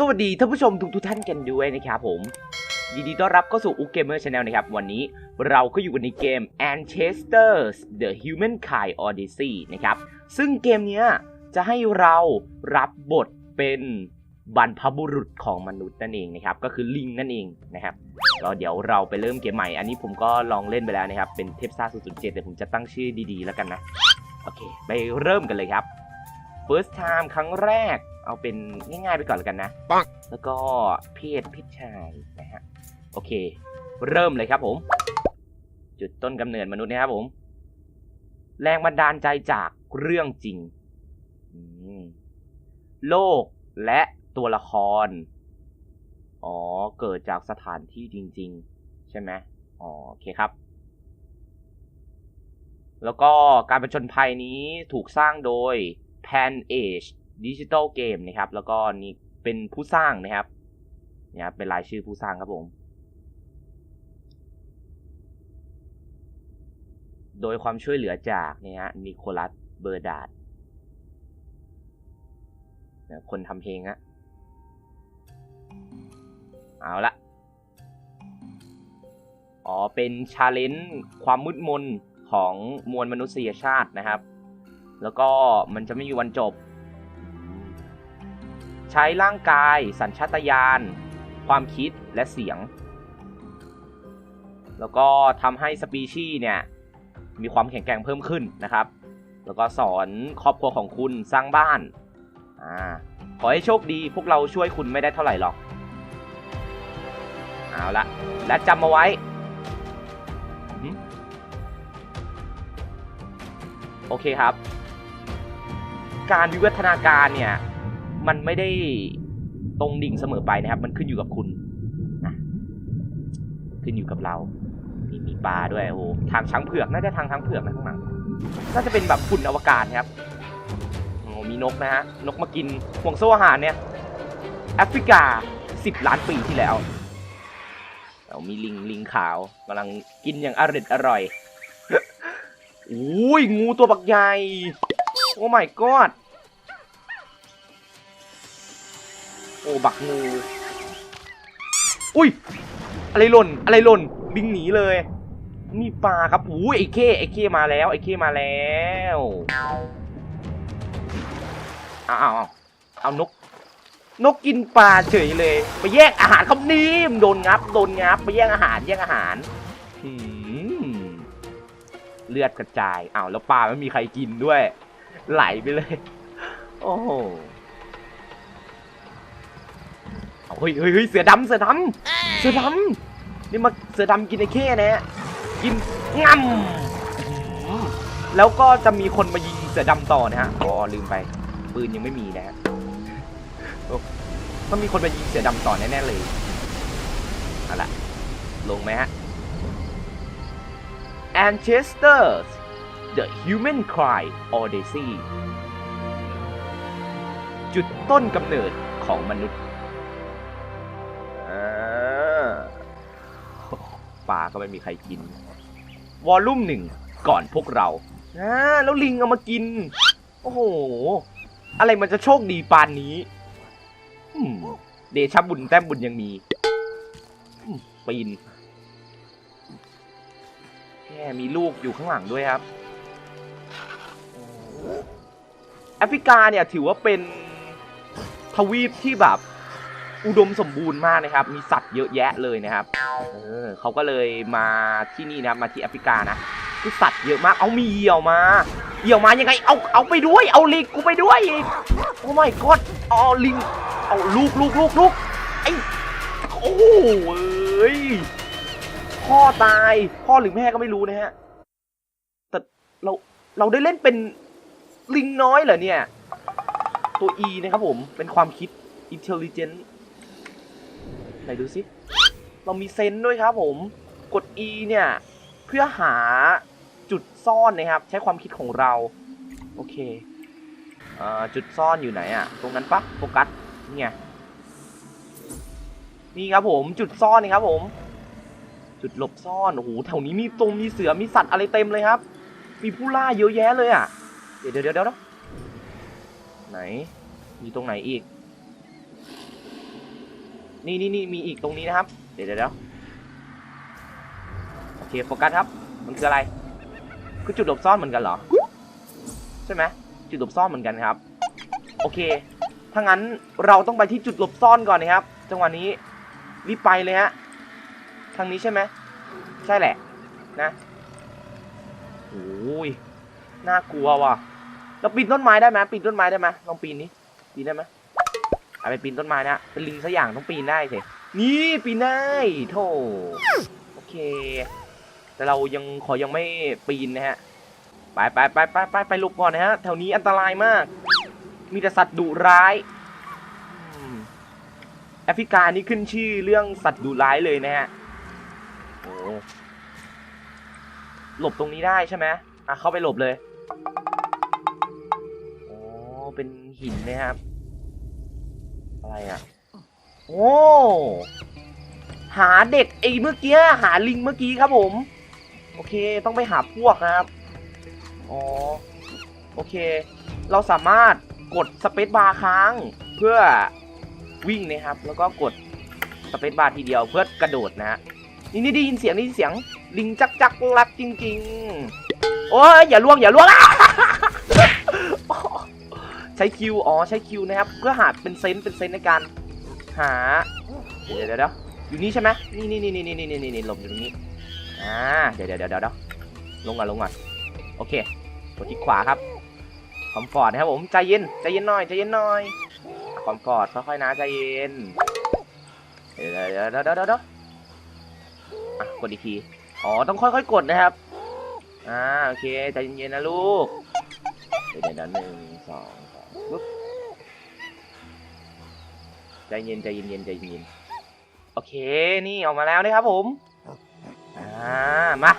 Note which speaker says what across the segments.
Speaker 1: สวัสดีท่านผู้ชมทุกทุกท่านกันด้วยนะครับผม ยินดีต้อนรับเข้าสู่ u g Gamer Channel นลนะครับ วันนี้เราก็อยู่กันในเกม Ancestors The Humankind Odyssey นะครับ ซึ่งเกมนี้จะให้เรารับบทเป็นบรรพบุรุษของมนุษย์นั่นเองนะครับ ก็คือลิงนั่นเองนะครับก็เดี๋ยวเราไปเริ่มเกมใหม่ อันนี้ผมก็ลองเล่นไปแล้วนะครับ เป็นเทพซ่า007แต่ผมจะตั้งชื่อดีๆ แล้วกันนะ โอเค ไปเริ่มกันเลยครับ first time ครั้งแรก เอาเป็นง่าย ๆ ไปก่อนแล้วกันนะ
Speaker 2: ปัง
Speaker 1: แล้วก็เพศเพศชายนะฮะ โอเค เริ่มเลยครับผม จุดต้นกำเนิดมนุษย์นะครับผม แรงบันดาลใจจากเรื่องจริงอืมโลกและตัวละคร อ๋อ เกิดจากสถานที่จริง ๆ ใช่ไหมอ๋อ โอเคครับแล้วก็การประชนภัยนี้ถูกสร้างโดย Pan Age Digital Game นะครับ แล้วก็นี่เป็นผู้สร้างนะครับเนี่ยครับเป็นรายชื่อผู้สร้างครับผม โดยความช่วยเหลือจากเนี่ยฮะนิโคลัสเบอร์ดาดเนี่ยคนทำเพลงฮะเอาละอ๋อ เป็นชาเลนจ์ความมืดมนของมวลมนุษยชาตินะครับ แล้วก็มันจะไม่มีวันจบ ใช้ร่างกาย สัญชาตญาณ ความคิดและเสียง แล้วก็ทำให้สปีชีส์เนี่ย มีความแข็งแกร่งเพิ่มขึ้นนะครับ แล้วก็สอนครอบครัวของคุณสร้างบ้านอ่าขอให้โชคดีพวกเราช่วยคุณไม่ได้เท่าไหร่หรอก เอาละและจำมาไว้ โอเคครับ การวิวัฒนาการเนี่ย มันไม่ได้ตรงดิ่งเสมอไปนะครับ มันขึ้นอยู่กับคุณนะขึ้นอยู่กับเรา มีมีปลาด้วยโอ้ทางช้างเผือกน่าจะทางช้างเผือกนะข้างหลังน่าจะเป็นแบบฝุ่นอวกาศครับโอ้มีนกนะฮะนกมากินห่วงโซ่อาหารเนี่ยแอฟริกา10ล้านปีที่แล้วเอามีลิงลิงขาวกำลังกินอย่างอร่อยอร่อยอุ้ยงูตัวบักใหญ่ โอ้ my god อ้บักงู อุ้ย อะไรหล่น อะไรหล่นบิงหนีเลยมีปลาครับอุ้ยไอ้เข้ไอ้เข้มาแล้ว ไอ้เข้มาแล้วอ้าวอ้าวอ้าเอานก นกกินปลาเฉยเลย ไปแย่งอาหารเขานี่มโดนงับ โดนงับ ไปแย่งอาหาร แย่งอาหารเลือดกระจายอ้าวแล้วปลาไม่มีใครกินด้วย ไหลไปเลย โอ้โห เฮ้ยเฮ้ยเฮ้ยเสือดำเสือดำเสือดำนี่มาเสือดำกินไอ้เข้นะฮะกินง่ำแล้วก็จะมีคนมายิงเสือดำต่อนะฮะอ๋อลืมไป ปืนยังไม่มีนะฮะโอ้ต้องมีคนมายิงเสือดำต่อแน่ๆเลยเอาละลงไหมฮะ Ancestors The Human Cry Odyssey จุดต้นกำเนิดของมนุษย์ ป่าก็ไม่มีใครกิน วอลลุ่มหนึ่งก่อนพวกเราอ่าแล้วลิงเอามากิน โอ้โห อะไรมันจะโชคดีปานนี้เดชบุญแต้มบุญยังมีปีนแค่มีลูกอยู่ข้างหลังด้วยครับ แอฟริกาเนี่ยถือว่าเป็นทวีปที่แบบ อุดมสมบูรณ์มากนะครับ มีสัตว์เยอะแยะเลยนะครับ เออเขาก็เลยมาที่นี่นะครับมาที่แอฟริกานะคือสัตว์เยอะมาก เอามีเหยี่ยวมา เหยี่ยวมายังไง เอา เอาไปด้วย เอาลิงกูไปด้วยอีกโอ้ my god เอาลิง เอาลูกลูกลูกลูกไอ้โอ้ยพ่อตาย พ่อหรือแม่ก็ไม่รู้นะฮะ แต่เรา เราได้เล่นเป็นลิงน้อยเหรอเนี่ย ตัว E นะครับผม เป็นความคิด intelligent ไหนดูสิเรามีเซนด้วยครับผม กด E เนี่ย เพื่อหาจุดซ่อนนะครับ ใช้ความคิดของเรา โอเคอจุดซ่อนอยู่ไหนอะตรงนั้นปะโฟกัสนี่ไงนี่ครับผมจุดซ่อนนี่ครับผม จุดหลบซ่อนโอ้โหแถวนี้มีตรงมีเสือมีสัตว์อะไรเต็มเลยครับ มีผู้ล่าเยอะแยะเลยอะเดี๋ยวเดี๋ยวเดี๋ยวเดี๋ยวไหนมีตรงไหนอีก นี่นี่นี่มีอีกตรงนี้นะครับ เดี๋ยวเดี๋ยวโอเคโฟกัสครับ มันคืออะไร คือจุดหลบซ่อนเหมือนกันเหรอ ใช่ไหมจุดหลบซ่อนเหมือนกันครับ โอเค ถ้างั้นเราต้องไปที่จุดหลบซ่อนก่อนนะครับ จังหวะนี้รีบไปเลยฮะ ทางนี้ใช่ไหม ใช่แหละ นะโอ้ยน่ากลัวว่ะ เราปีนต้นไม้ได้ไหมปีนต้นไม้ได้ไหมลองปีนนี้ปีนได้ไหม ไปปีนต้นไม้นะเป็นลิงสักอย่างต้องปีนได้สินี่ปีนได้โธ่โอเค แต่เรายังขอยังไม่ปีนนะฮะไปไปไปไปไปไปหลบก่อนนะฮะแถวนี้อันตรายมาก มีแต่สัตว์ดุร้ายอืมแอฟริกานี่ขึ้นชื่อเรื่องสัตว์ดุร้ายเลยนะฮะโอ้หลบตรงนี้ได้ใช่ไหมอะเข้าไปหลบเลยโอ้เป็นหินนะครับ อะไรอะ โอ้หาเด็กไอ้เมื่อกี้หาลิงเมื่อกี้ครับผม โอเคต้องไปหาพวกนะครับอ๋อโอเค เราสามารถกดสเปซบาร์ค้างเพื่อวิ่งนะครับ แล้วก็กดสเปซบาร์ทีเดียวเพื่อกระโดดนะฮะนี่นี่ได้ยินเสียงได้ยินเสียงลิงจักจักรักจริง ๆ โอ้ยอย่าล่วงอย่าล่วง ใช้คิวอ๋อใช้คิวนะครับเพื่อหาเป็นเซนต์เป็นเซนต์ในการหาเดี๋ยวเดี๋ยวเดี๋ยวอยู่นี่ใช่ไหมนี่นี่นี่นี่นี่นี่นี่นี่หลบอยู่ตรงนี้อ่าเดี๋ยวเดี๋ยวเดี๋ยวเดี๋ยวลงก่อนลงก่อนโอเคกดที่ขวาครับคอมฟอร์ตนะครับผมใจเย็นใจเย็นหน่อยใจเย็นหน่อยคอมฟอร์ตค่อยๆนะใจเย็นเดี๋ยวเดี๋ยวเดี๋ยวเดี๋ยวเดี๋ยวอะกดอีกทีอ๋อต้องค่อยๆกดนะครับอ่าโอเคใจเย็นๆนะลูกเดี๋ยวเดี๋ยวเดี๋ยวหนึ่งสอง ปึ๊บใจเย็นใจเย็นเย็นใจเย็นโอเคนี่ออกมาแล้วนะครับผมอ่ามา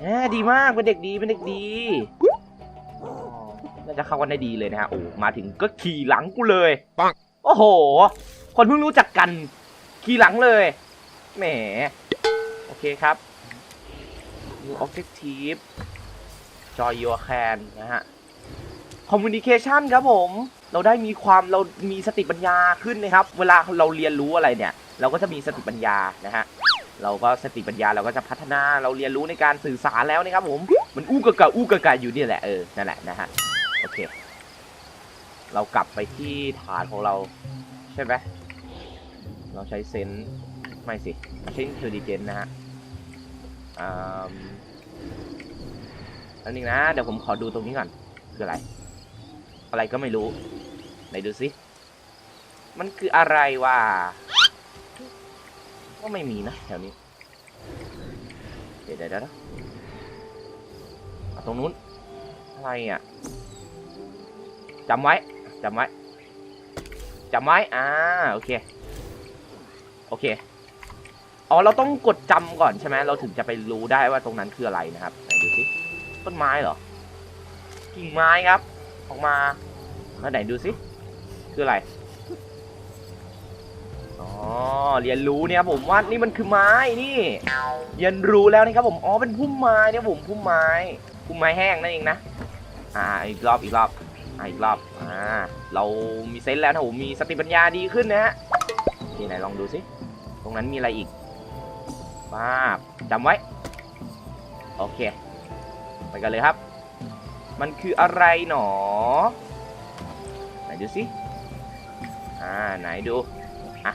Speaker 1: เอ้ยดีมากเป็นเด็กดีเป็นเด็กดีอ๋อน่าจะเข้ากันได้ดีเลยนะฮะโอ้มาถึงก็ขี่หลังกูเลย
Speaker 2: ปัง
Speaker 1: โอ้โห คนเพิ่งรู้จักกัน ขี่หลังเลยแหมโอเคครับ New Objective Joy Your Can นะฮะ Communication ครับผม เราได้มีความเรามีสติปัญญาขึ้นนะครับ เวลาเราเรียนรู้อะไรเนี่ย เราก็จะมีสติปัญญานะฮะเราก็สติปัญญาเราก็จะพัฒนาเราเรียนรู้ในการสื่อสารแล้วนะครับผมมันอู้กะกะอู้กะกะอยู่เนี่ยแหละเออนั่นแหละนะฮะโอเค เรากลับไปที่ฐานของเราใช่ไหมเราใช้เซนส์ไม่สิใช่อินเทลเจนนะฮะอ่าอันนี้นะ เดี๋ยวผมขอดูตรงนี้ก่อน คืออะไร อะไรก็ไม่รู้ ไหนดูสิ มันคืออะไรวะก็ไม่มีนะแถวนี้ เดี๋ยวเดี๋ยวเดี๋ยวนะตรงนู้น อะไรอะจำไว้จำไว้จำไว้ อ่า โอเค โอเค อ๋อ เราต้องกดจำก่อนใช่ไหม เราถึงจะไปรู้ได้ว่าตรงนั้นคืออะไรนะครับ ไหนดูสิ ต้นไม้เหรอ กิ่งไม้ครับ ออกมาแล้วไหนดูสิคืออะไรอ๋อเรียนรู้เนี่ยผมว่านี่มันคือไม้นี่ เรียนรู้แล้วนะครับผมอ๋อเป็นพุ่มไม้เนี่ยผมพุ่มไม้พุ่มไม้แห้งนั่นเองนะอ่าอีกรอบอีกรอบอ่าอีกรอบอ่าเรามีเซนส์แล้วนะผมมีสติปัญญาดีขึ้นนะฮะที่ไหนลองดูสิตรงนั้นมีอะไรอีกป้าบจำไว้ โอเค ไปกันเลยครับ มันคืออะไรหนอ ไหนดูสิ อ่า ไหนดูอะ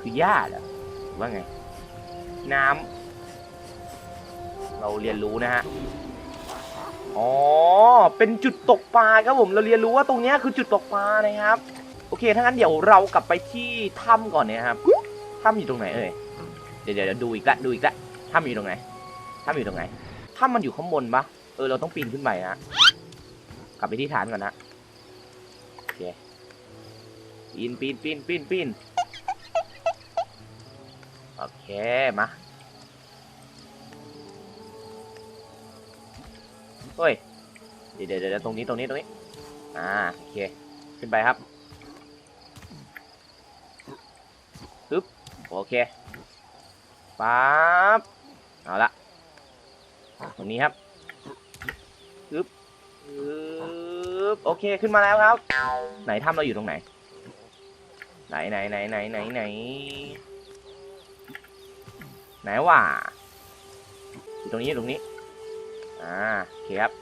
Speaker 1: คือหญ้าเหรอว่าไง น้ำ เราเรียนรู้นะฮะ อ๋อ เป็นจุดตกปลาครับผม เราเรียนรู้ว่าตรงนี้คือจุดตกปลานะครับ โอเค ถ้างั้นเดี๋ยวเรากลับไปที่ถ้ำก่อนเนี่ยครับ ถ้ำอยู่ตรงไหนเอ่ย เดี๋ยวเดี๋ยวดูอีกละ ดูอีกละ ถ้ำอยู่ตรงไหน ถ้ำอยู่ตรงไหน ถ้ำมันอยู่ข้างบนปะ เออเราต้องปีนขึ้นไปนะ กลับไปที่ฐานก่อนนะโอเคปีนปีนปีนปีนปีนโอเคมาเฮ้ยเดี๋ยวเดี๋ยวเดี๋ยวตรงนี้ตรงนี้ตรงนี้อ่าโอเคขึ้นไปครับปึ๊บโอเคปั๊บเอาละตรงนี้ครับ ปึ๊บโอเคขึ้นมาแล้วครับ ไหนถ้ำเราอยู่ตรงไหน ไหนไหนไหนไหนไหนไหนไหนว่าอยู่ตรงนี้ตรงนี้ อ่าโอเคครับ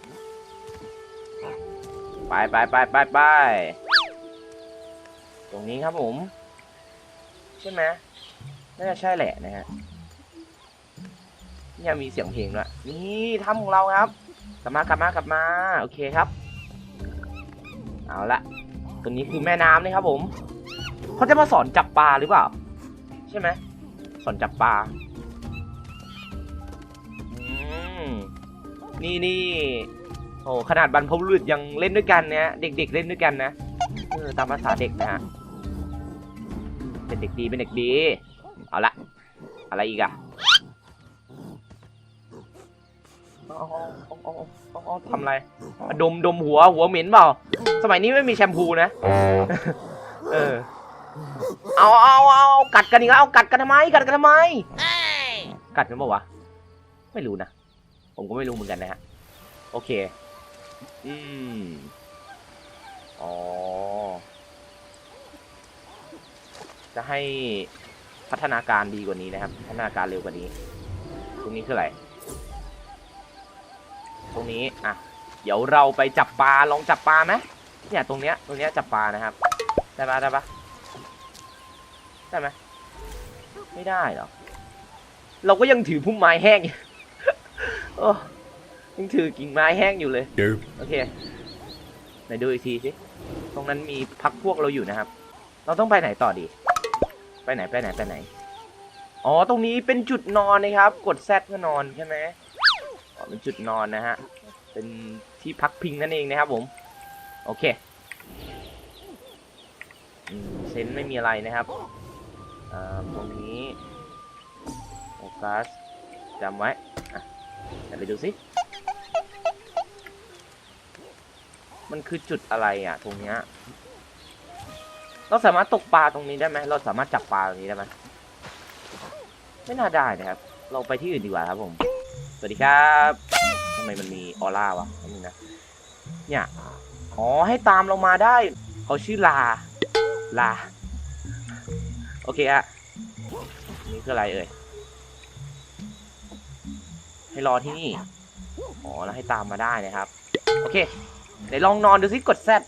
Speaker 1: ไปไปไปไปไปตรงนี้ครับผม ใช่ไหมน่าจะใช่แหละนะฮะเนี่ยมีเสียงเพลงด้วยนี่ถ้ำของเราครับ กลับมากลับมากลับมา โอเคครับ เอาละตรงนี้คือแม่น้ำนะครับผม เขาจะมาสอนจับปลาหรือเปล่า ใช่ไหม สอนจับปลาอืมนี่นี่โอ้ขนาดบรรพบุรุษยังเล่นด้วยกันเนี่ยเด็ก ๆ เล่นด้วยกันนะเออตามภาษาเด็กนะฮะเป็นเด็กดีเป็นเด็กดี เอาละอะไรอีกอะ ทำอะไรดมดมหัวหัวเหม็นเปล่า สมัยนี้ไม่มีแชมพูนะ เออ เอาเอาเอากัดกันอีกแล้วเอากัดกันทำไม กัดกันทำไม กัดกันเปล่าวะ ไม่รู้นะ ผมก็ไม่รู้เหมือนกันนะฮะ โอเค อืมอ๋อ จะให้พัฒนาการดีกว่านี้นะครับ พัฒนาการเร็วกว่านี้ ตรงนี้คืออะไร ตรงนี้อะเดี๋ยวเราไปจับปลาลองจับปลาไหมเนี่ยตรงเนี้ยตรงเนี้ยจับปลานะครับ ได้ปะได้ปะได้ไหมไม่ได้เหรอเราก็ยังถือพุ่มไม้แห้งอยู่โอ้ยังถือกิ่งไม้แห้งอยู่เลย
Speaker 2: Nope.
Speaker 1: โอเคไหนดูอีกทีสิตรงนั้นมีพักพวกเราอยู่นะครับ เราต้องไปไหนต่อดี ไปไหนไปไหนไปไหน อ๋อ ตรงนี้เป็นจุดนอนนะครับ กดแซดเพื่อนอนใช่ไหมอ๋อ เป็นจุดนอนนะฮะ เป็นที่พักพิงนั่นเองนะครับผม โอเคเซนไม่มีอะไรนะครับอ่าตรงนี้โฟกัสจำไว้เดี๋ยวไปดูสิ มันคือจุดอะไรอะ ตรงเนี้ย เราสามารถตกปลาตรงนี้ได้ไหม เราสามารถจับปลาตรงนี้ได้ไหม ไม่น่าได้นะครับ เราไปที่อื่นดีกว่าครับผม วัสดีครับทำไมมันมีออร่าวะนี่นะ เนี่ย อ๋อ ให้ตามเรามาได้ เขาชื่อลา ลา โอเคอะนี่คืออะไรเอ่ย ให้รอที่นี่ อ๋อ แล้วให้ตามมาได้นะครับ โอเค เดี๋ยวลองนอนดูสิกดแซด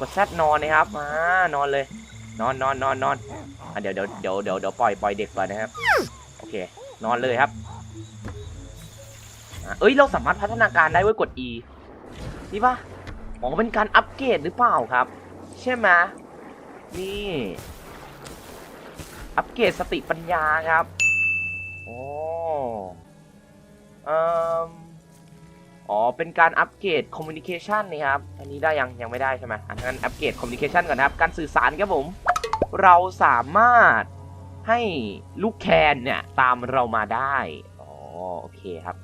Speaker 1: กดแซดนอนนะครับมานอนเลย นอนนอนนอนนอนอะเดี๋ยวเดี๋ยวเดี๋ยวเดี๋ยวปล่อยปล่อยเด็กก่อนนะครับ โอเค นอนเลยครับ อะเอ้ยเราสามารถพัฒนาการได้เว้ยกด E นี่ปะอ๋อเป็นการอัปเกรดหรือเปล่าครับ ใช่ไหมนี่ อัปเกรดสติปัญญาครับโอ้เอ่ออ๋อ เป็นการอัปเกรดคอมมิวนิเคชันนี่ครับ อันนี้ได้ยังยังไม่ได้ใช่ไหมอันนั้นอัปเกรดคอมมิวนิเคชันก่อนนะครับ การสื่อสารครับผม เราสามารถให้ลูกแคนเนี่ย ตามเรามาได้ อ๋อ โอเคครับ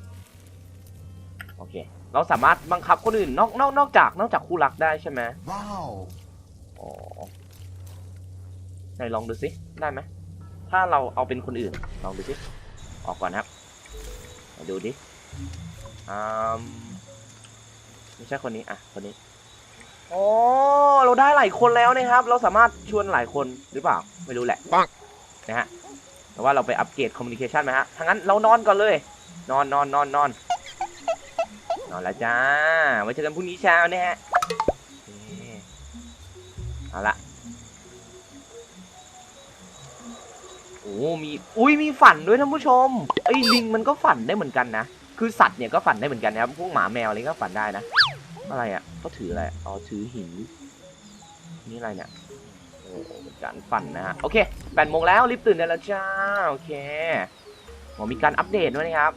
Speaker 1: โอเค เราสามารถบังคับคนอื่นนอกนอกนอกจากนอกจากคู่รักได้ใช่ไหม
Speaker 2: Wow.
Speaker 1: อ๋อไหนลองดูสิได้ไหมถ้าเราเอาเป็นคนอื่นลองดูสิออกก่อนนะครับมาดูดิอืมไม่ใช่คนนี้อะคนนี้โอ้เราได้หลายคนแล้วนะครับ เราสามารถชวนหลายคนหรือเปล่า ไม่รู้แหละ
Speaker 2: ปัง
Speaker 1: นะฮะแต่ว่าเราไปอัปเกรดคอมมิวนิเคชันไหมฮะถ้างั้นเรานอนก่อนเลย นอนนอนนอนนอน นอนแล้วจ้า ไว้เจอกันพรุ่งนี้เช้านะฮะเอาละโอ้มีอุ้ยมีฝันด้วยท่านผู้ชมไอ้ยลิงมันก็ฝันได้เหมือนกันนะคือสัตว์เนี่ยก็ฝันได้เหมือนกันนะครับพวกหมาแมวอะไรก็ฝันได้นะอะไรอะเขาถืออะไรอ๋อถือหินนี่อะไรเนี่ยโอ้เป็นการฝันนะฮะโอเคแปดโมงแล้วรีบตื่นได้แล้วจ้าโอเคอ๋มีการอัปเดตด้วยนะครับ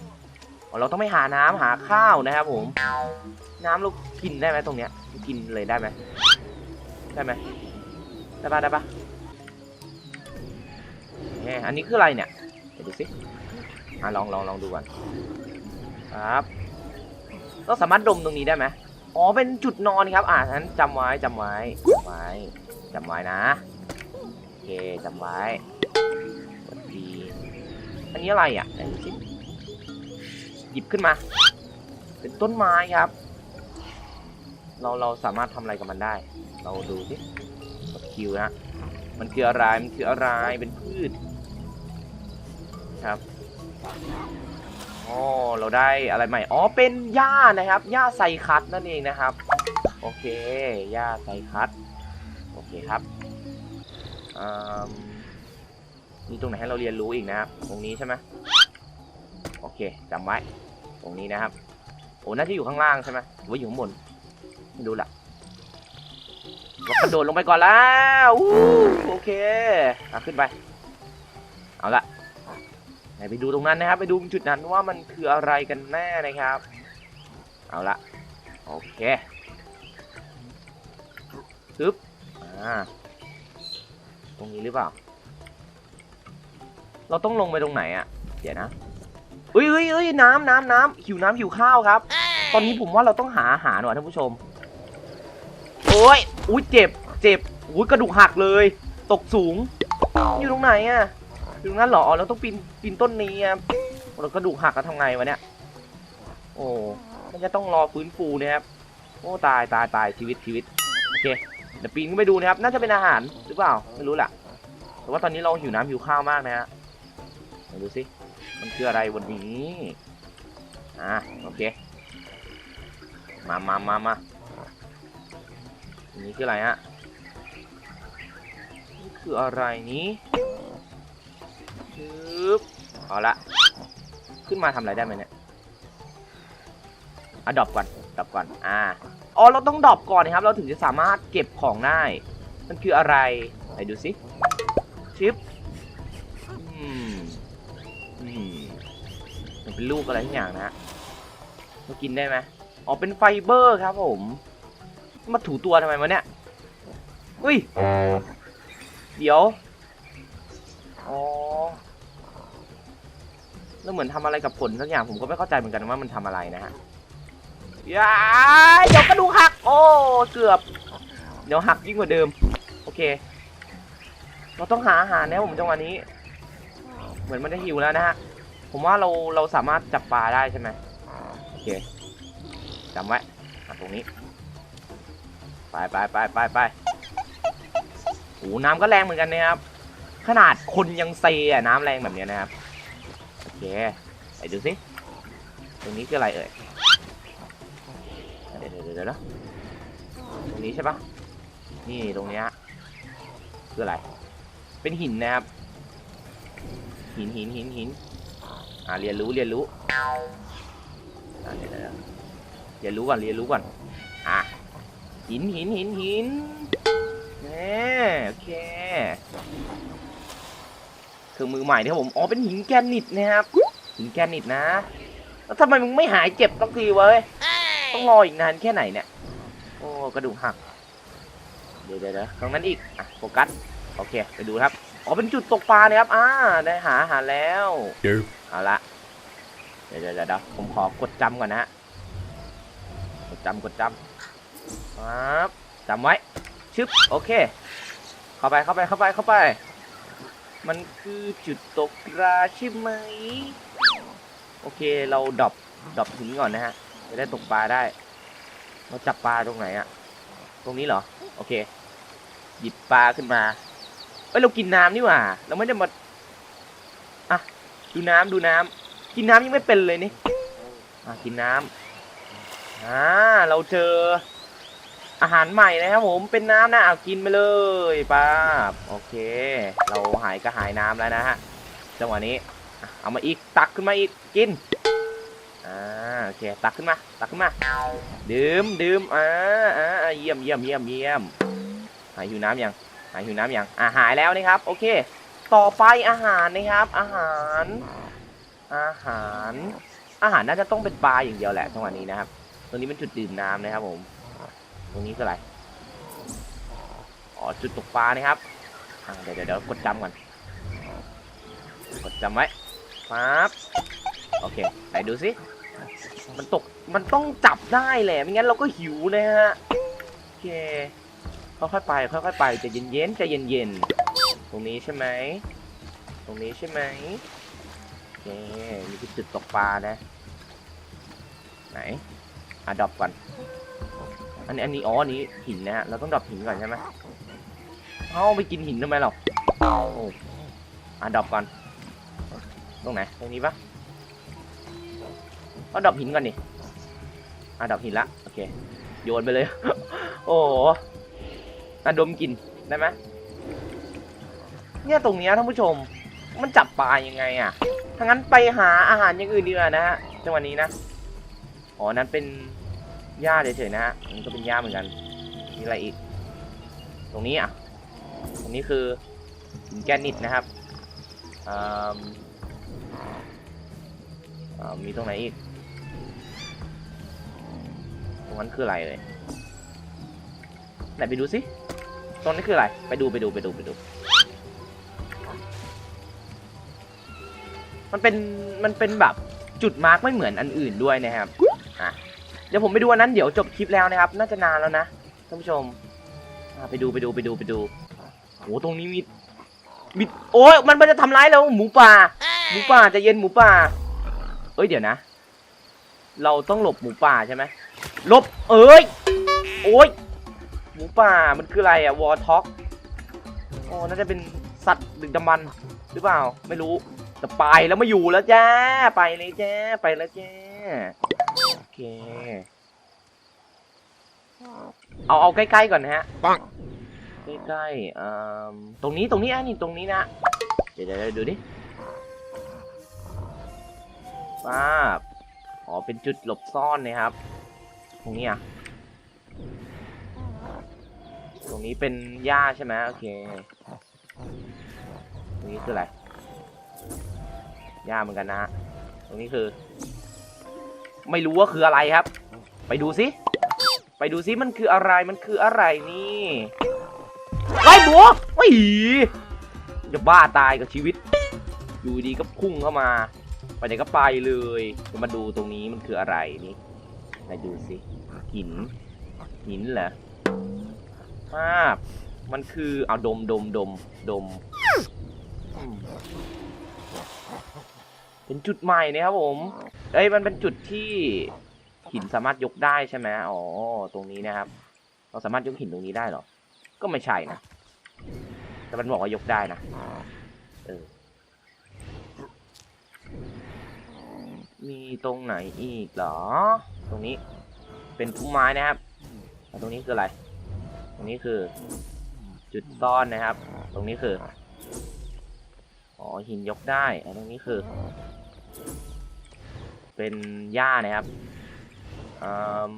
Speaker 1: เราต้องไปหาน้ำหาข้าวนะครับผม น้ำเรากินได้ไหมตรงเนี้ย กินเลยได้ไหมได้ไหมได้ปะได้ปะเอ่อันนี้คืออะไรเนี่ยเดี๋ยวดูสิอะลองลองลองดูก่อนครับเราสามารถดมตรงนี้ได้ไหมอ๋อเป็นจุดนอนครับ อ่านั้นจำไว้จำไว้จำไว้จำไว้นะโอเคจำไว้ดดีอันนี้อะไรอะไหนดูสิ หยิบขึ้นมา เป็นต้นไม้ครับ เราเราสามารถทำอะไรกับมันได้ เราดูสิกดคิวนะมันคืออะไรมันคืออะไรเป็นพืชครับอ๋อเราได้อะไรใหม่อ๋อเป็นหญ้านะครับหญ้าไซคัสนั่นเองนะครับ โอเคหญ้าไซคัสโอเคครับอืมมีตรงไหนให้เราเรียนรู้อีกนะครับ ตรงนี้ใช่ไหม โอเคจำไว้ ตรงนี้นะครับโอ้น่าจะอยู่ข้างล่างใช่ไหมหรือว่าอยู่ข้างบนไม่รู้ละเรากระโดดลงไปก่อนแล้วโอเคอขึ้นไป เอาละไปดูตรงนั้นนะครับ ไปดูจุดนั้นว่ามันคืออะไรกันแน่นะครับ เอาละโอเคซึบอ่าตรงนี้หรือเปล่า เราต้องลงไปตรงไหนอะเดี๋ยวนะ เอ้ยเอ้ยเอ้ยน้ำน้ำน้ำหิวน้ำหิวข้าวครับ ตอนนี้ผมว่าเราต้องหาอาหารหน่อยท่านผู้ชมโอ้ยอุ้ยเจ็บ เจ็บอุ้ยกระดูกหักเลย ตกสูง อยู่ตรงไหนอะอยู่ตรงนั้นเหรออ๋อเราต้องปีนปีนต้นนี้อะเรากระดูกหักแล้วทำไงวะเนี่ย โอ้มันจะต้องรอฟื้นฟูนะครับโอ้ตายตายตายชีวิตชีวิตโอเคเดี๋ยวปีนขึ้นไปดูนะครับ น่าจะเป็นอาหารหรือเปล่าไม่รู้แหละแต่ว่าตอนนี้เราหิวน้ำหิวข้าวมากนะฮะมาดูสิ มันคืออะไรวันนี้ อ่าโอเค มามามามาอันนี้คืออะไรฮะ นี่คืออะไรนี้ปึ๊บเอาละ ขึ้นมาทำอะไรได้ไหมเนี่ยอะดอปก่อนดอปก่อน อ่า อ๋อ เราต้องดอปก่อนนะครับ เราถึงจะสามารถเก็บของได้ มันคืออะไร ไหนดูสิชิป เป็นลูกอะไรทุกอย่างนะฮะมากินได้ไหมอ๋อเป็นไฟเบอร์ครับผม มาถูตัวทำไมวะเนี่ยอุ้ยเดี๋ยวอ๋อแล้วเหมือนทำอะไรกับผลสักอย่างผมก็ไม่เข้าใจเหมือนกันว่ามันทำอะไรนะฮะอย่าเดี๋ยวกระดูกหัก โอ้เกือบ เดี๋ยวหักยิ่งกว่าเดิม โอเค เราต้องหาอาหารนะผมจังหวะนี้ เหมือนมันจะหิวแล้วนะฮะ ผมว่าเราเราสามารถจับปลาได้ใช่ไหมโอเคจำไว้อะตรงนี้ ไปไปไปไปไปโอ้น้ำก็แรงเหมือนกันนะครับ ขนาดคนยังเซอะน้ำแรงแบบเนี้ยนะครับ โอเค ไปดูสิตรงนี้คืออะไรเอ่ย เดี๋ยวเดี๋ยวเดี๋ยวนะตรงนี้ใช่ปะนี่ตรงเนี้ยคืออะไร เป็นหินนะครับ หินหินหินหิน อ่าเรียนรู้เรียนรู้อ่าเดี๋ยวเดี๋ยวเดี๋ยวเรียนรู้ก่อนเรียนรู้ก่อนอะหินหินหินหินแน่โอเคเครื่องมือใหม่ที่ผมอ๋อเป็นหินแกรนิตนะครับหินแกรนิตนะแล้วทำไมมึงไม่หายเจ็บสักทีวะเว้ยต้องรออีกนานแค่ไหนเนี่ยโอ้กระดูกหักเดี๋ยวเดี๋ยวเดี๋ยวตรงนั้นอีกอะโฟกัสโอเคไปดูครับ อ๋อเป็นจุดตกปลานะครับ อ่า ได้หาอาหารแล้ว
Speaker 2: Derp.
Speaker 1: เอาละ เดี๋ยวเดี๋ยวเดี๋ยวผมขอกดจำก่อนนะฮะ กดจำกดจำครับจำไว้ ชึบ โอเค เข้าไปเข้าไปเข้าไปเข้าไป มันคือจุดตกปลาใช่ไหม โอเค เราดรอปดรอปหินก่อนนะฮะ จะได้ตกปลาได้ เราจับปลาตรงไหนอะตรงนี้เหรอ โอเค หยิบปลาขึ้นมา เอ้ยเรากินน้ำนี่หว่า เราไม่ได้มาอะดูน้ำดูน้ำกินน้ำยังไม่เป็นเลยนี่อะกินน้ำอ่าเราเจอ อาหารใหม่นะครับผมเป็นน้ำนะเอากินไปเลยป้าบโอเค เราหายกระหายน้ำแล้วนะฮะจังหวะนี้เอามาอีกตักขึ้นมาอีกกินอ่าโอเคตักขึ้นมา ตักขึ้นมาดื่มดื่มอ่าอ่าเยี่ยมเยี่ยมเยี่ยมเยี่ยมหายหิวน้ำยัง หายหิวน้ำยังอ่าหายแล้วนะครับ โอเค ต่อไปอาหารนะครับ อาหาร อาหาร อาหารน่าจะต้องเป็นปลาอย่างเดียวแหละจังหวะนี้นะครับ ตรงนี้เป็นจุดดื่มน้ำนะครับ ผม ตรงนี้คืออะไร อ๋อ จุดตกปลานะครับเดี๋ยวเดี๋ยวเดี๋ยวกดจำก่อน กดจำไว้ปั๊บโอเค ไหนดูสิ มันตก มันต้องจับได้แหละ ไม่งั้นเราก็หิวนะฮะ โอเค ค่อยๆไปค่อยๆไปจะเย็นๆจะเย็นๆตรงนี้ใช่ไหมตรงนี้ใช่ไหมโอเคนี่คือจุดตกปลานะ ไหนอะดรอปก่อนอันนี้อันนี้อ๋ออันนี้หินนะฮะเราต้องดรอปหินก่อนใช่ไหมเอาไปกินหินทำไมหรอกโอ้อะดรอปก่อนตรงไหนตรงนี้ปะก็ดรอปหินก่อนนี่อะดรอปหินละโอเคโยนไปเลย โอ้ อ่ดมกลินได้ไหมเนี่ยตรงเนี้ยท่านผู้ชม มันจับปลายังไงอะถ้างั้นไปหาอาหารอย่างอื่นดีกว่านะฮะจังหวะนี้นะ อ๋อ นั้นเป็นหญ้าเฉยๆนะฮะมันก็เป็นหญ้าเหมือนกัน มีอะไรอีก ตรงนี้อะ ตรงนี้คือหินแกนิตนะครับอ่ามีตรงไหนอีก ตรงนั้นคืออะไรเลย ไหนไปดูสิ ตรงนี้คืออะไร ไปดูไปดูไปดูไปดู มันเป็นมันเป็นแบบจุดมาร์กไม่เหมือนอันอื่นด้วยนะครับอะเดี๋ยวผมไปดูอันนั้นเดี๋ยวจบคลิปแล้วนะครับ น่าจะนานแล้วนะท่านผู้ชมไปดูไปดูไปดูไปดูโอ้ตรงนี้มีมีโอ้ยมันมันจะทำร้ายเราหมูป่า หมูป่าจะเย็นหมูป่า เอ้ยเดี๋ยวนะ เราต้องหลบหมูป่าใช่ไหมหลบเอ้ยโอ้ย มูป่ามันคืออะไรอะวอท็อกอ๋อน่าจะเป็นสัตว์ดึกดำบรรพ์หรือเปล่า ไม่รู้แต่ไปแล้วมาอยู่แล้วจ้า ไปเลยจ้า ไปแล้วจ้า โอเค เอาเอาใกล้ๆก่อนนะฮะ
Speaker 2: ปัง
Speaker 1: ใกล้ๆเอ่อตรงนี้ตรงนี้อะนี่ตรงนี้นะเดี๋ยวเดี๋ยวเดี๋ยวดูดิป้าบอ๋อ เป็นจุดหลบซ่อนนะครับ ตรงนี้อะ ตรงนี้เป็นหญ้าใช่ไหมโอเคตรงนี้คืออะไรหญ้าเหมือนกันนะฮะตรงนี้คือ ไม่รู้ว่าคืออะไรครับ ไปดูสิไปดูสิมันคืออะไรมันคืออะไรนี่ไอ้บัวไอ้ยจะบ้าตายกับชีวิต อยู่ดีก็พุ่งเข้ามา ไปไหนก็ไปเลยมาดูตรงนี้มันคืออะไรนี่ไปดูสิหินหินเหรอ ภาพมันคือเอาดมดมดมดม เป็นจุดใหม่นะครับผม เอ้ยมันเป็นจุดที่หินสามารถยกได้ใช่ไหมอ๋อ ตรงนี้นะครับ เราสามารถยกหินตรงนี้ได้หรอ ก็ไม่ใช่นะ แต่มันบอกว่ายกได้นะ เออ มีตรงไหนอีกเหรอ ตรงนี้ เป็นพุ่มไม้นะครับแล้วตรงนี้คืออะไร รงนี้คือ จุดซ่อนนะครับ ตรงนี้คือ อ๋อหินยกได้ตรงนี้คือ เป็นหญ้านะครับอืม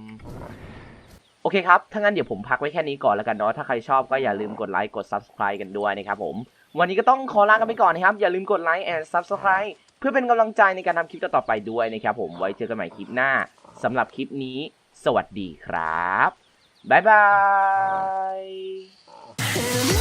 Speaker 1: โอเคครับ ถ้างั้นเดี๋ยวผมพักไว้แค่นี้ก่อนแล้วกันเนาะ ถ้าใครชอบก็อย่าลืมกดไลค์ กด Subscribe กันด้วยนะครับผม วันนี้ก็ต้องขอลากันไปก่อนนะครับ อย่าลืมกดไลค์ and Subscribe เพื่อเป็นกำลังใจในการทำคลิปต่อๆไปด้วยนะครับผม ไว้เจอกันใหม่คลิปหน้าสำหรับคลิปนี้ สวัสดีครับ บ๊ายบาย